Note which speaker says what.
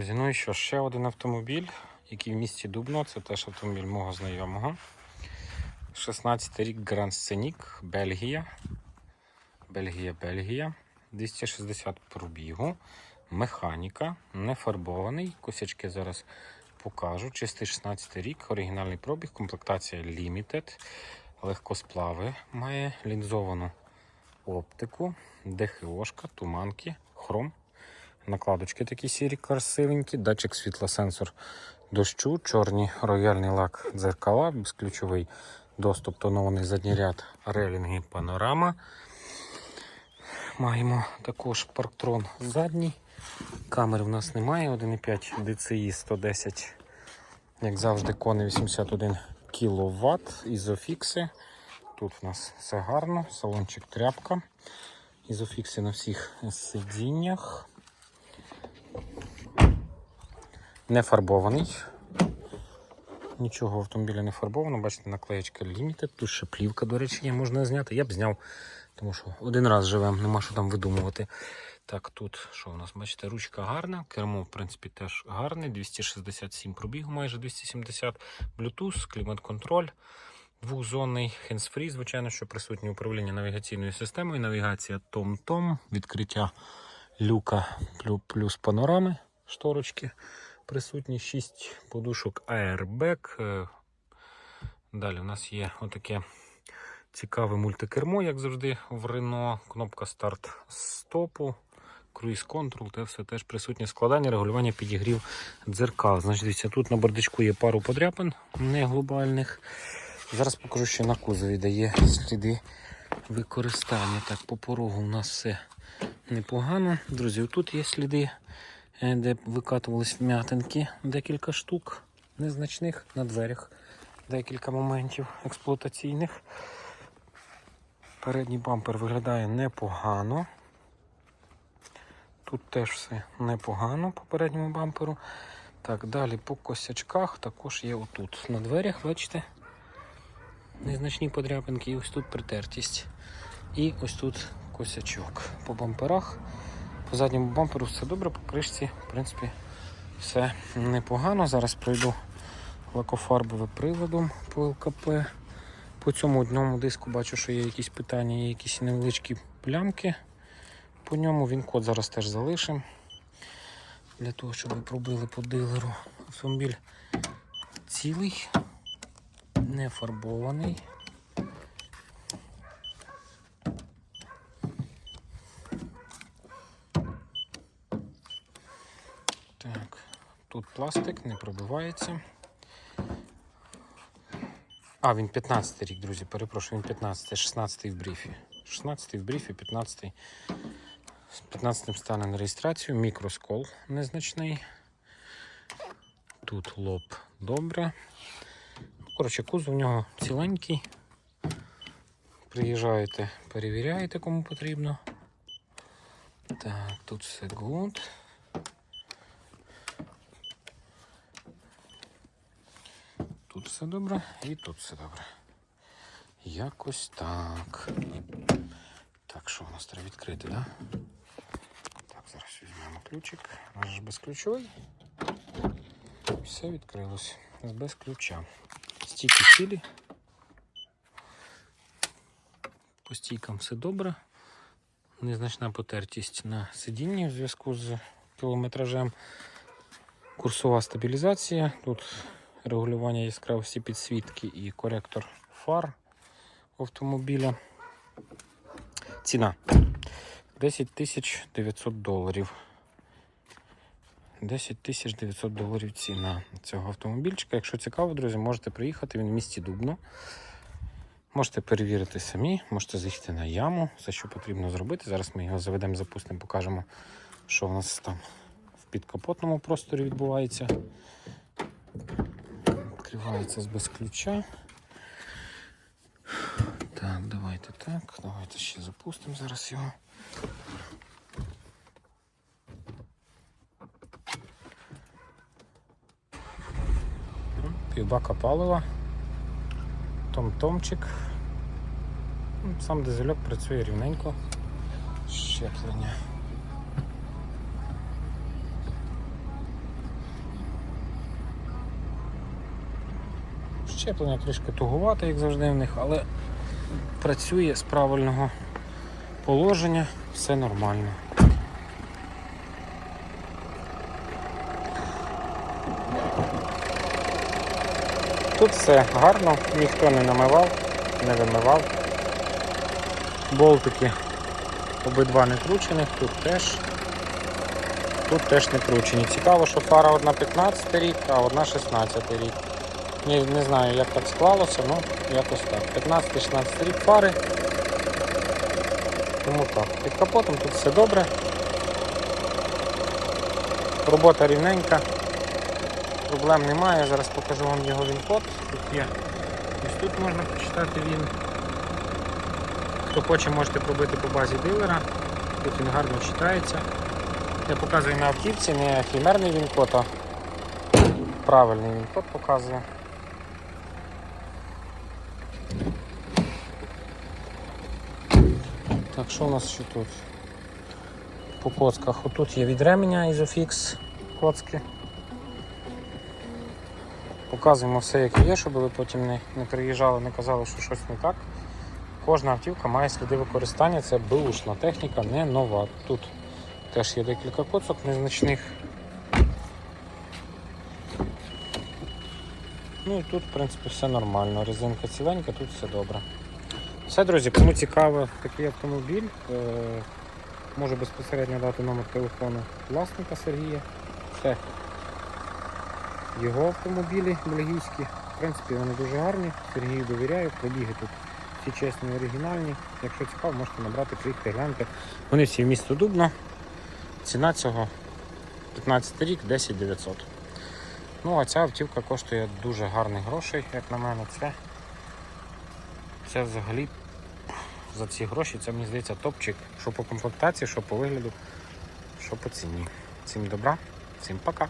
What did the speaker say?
Speaker 1: друзі, ну і що, ще один автомобіль, який в місті Дубно, це теж автомобіль мого знайомого. 16 рік Grand Scenic, Бельгія. Бельгія, Бельгія. 260 пробігу. Механіка, не фарбований. Косячки зараз покажу. Чистий 16 рік, оригінальний пробіг, комплектація Limited. Легкосплави має лінзовану оптику, ДХОшка, туманки, хром. Накладочки такі сірі, красивенькі, датчик світла, сенсор дощу, чорний рояльний лак дзеркала, безключовий доступ, тонований задній ряд, релінги, панорама. Маємо також парктрон задній. Камер в нас немає. 1,5 DCI 110, як завжди, кони 81 кВт, ізофікси. Тут в нас все гарно, салончик тряпка. Ізофікси на всіх сидіннях. Не фарбований. Нічого в автомобілі не фарбовано. Бачите, наклеєчка Limited. Тут ще плівка, до речі, є, можна зняти. Я б зняв, тому що один раз живемо, нема що там видумувати. Так, тут що у нас? Бачите, ручка гарна, кермо, в принципі, теж гарне. 267 пробігу, майже 270. Bluetooth, клімат-контроль. Двохзонний hands-free, звичайно, що присутнє управління навігаційною системою, навігація Том-Том, відкриття люка плюс панорами, шторочки присутні, 6 подушок Airbag. Е, Далі у нас є отаке цікаве мультикермо, як завжди, в Renault. Кнопка старт стопу, круїз контрол, те все теж присутнє складання, регулювання підігрів дзеркал. Значить, дивіться, тут на бардачку є пару подряпин не глобальних. Зараз покажу, що на кузові дає сліди використання. Так, по порогу у нас все непогано. Друзі, тут є сліди, е, де викатувались вм'ятинки, декілька штук незначних на дверях, декілька моментів експлуатаційних. Передній бампер виглядає непогано. Тут теж все непогано по передньому бамперу. Так, далі по косячках також є отут. На дверях, бачите, незначні подряпинки, і ось тут притертість. І ось тут косячок. По бамперах, по задньому бамперу все добре, по кришці, в принципі, все непогано. Зараз пройду лакофарбовим приладом по ЛКП. По цьому одному диску бачу, що є якісь питання, є якісь невеличкі плямки. По ньому він код зараз теж залишимо. Для того, щоб ви пробили по дилеру. Автомобіль цілий, не фарбований. Так, тут пластик не пробивається. А, він 15-й рік, друзі, перепрошую, він 15-й, 16-й в брифі. 16-й в брифі, 15 з 15 стане на реєстрацію. Мікроскол незначний. Тут лоб добре. Коротше, кузов у нього ціленький. Приїжджаєте, перевіряєте, кому потрібно. Так, тут все good. Все добре і тут все добре. Якось так. Так, що у нас треба відкрити, да? Так, зараз візьмемо ключик. Наш ж безключовий. Все відкрилось. Без ключа. Стійки цілі. По стійкам все добре. Незначна потертість на сидінні в зв'язку з кілометражем. Курсова стабілізація. Тут регулювання яскравості підсвітки і коректор фар автомобіля. Ціна 10 тисяч 900 доларів. 10 тисяч 900 доларів ціна цього автомобільчика. Якщо цікаво, друзі, можете приїхати. Він в місті Дубно. Можете перевірити самі, можете заїхати на яму, все, що потрібно зробити. Зараз ми його заведемо, запустимо, покажемо, що у нас там в підкапотному просторі відбувається. Відкривається без ключа. Так, давайте так. Давайте ще запустимо зараз його. Півбака палива. Том-томчик. Сам дизельок працює рівненько. Щеплення. Щеплення трішки тугувате, як завжди в них, але працює з правильного положення, все нормально. Тут все гарно, ніхто не намивав, не вимивав. Болтики обидва не кручених, тут теж. Тут теж не кручені. Цікаво, що фара одна 15 рік, а одна 16 рік. Не, не знаю, як так склалося, ну якось так. 15-16 рік фари. Тому так. Під капотом тут все добре. Робота рівненька. Проблем немає. Зараз покажу вам його він-код. Тут є. Ось тут можна почитати він. Хто хоче, можете пробити по базі дилера. Тут він гарно читається. Я показую на автівці, не хімерний він-код, а правильний він-код показує. Так, що у нас ще тут? По коцках. Отут є від ременя Isofix коцки. Показуємо все, як є, щоб ви потім не, не приїжджали, не казали, що щось не так. Кожна автівка має сліди використання, це беушна техніка, не нова. Тут теж є декілька коцок незначних. Ну і тут, в принципі, все нормально. Резинка ціленька, тут все добре. Все, друзі, кому цікаво такий автомобіль, е, можу безпосередньо дати номер телефону власника Сергія. Це його автомобілі бельгійські. В принципі, вони дуже гарні. Сергію довіряю, пробіги тут всі чесні оригінальні. Якщо цікаво, можете набрати, приїхати, гляньте. Вони всі в місто Дубно. Ціна цього 15 рік 10 900. Ну, а ця автівка коштує дуже гарних грошей, як на мене. Це, це взагалі за ці гроші, це мені здається топчик, що по комплектації, що по вигляду, що по ціні. Всім добра, всім пока.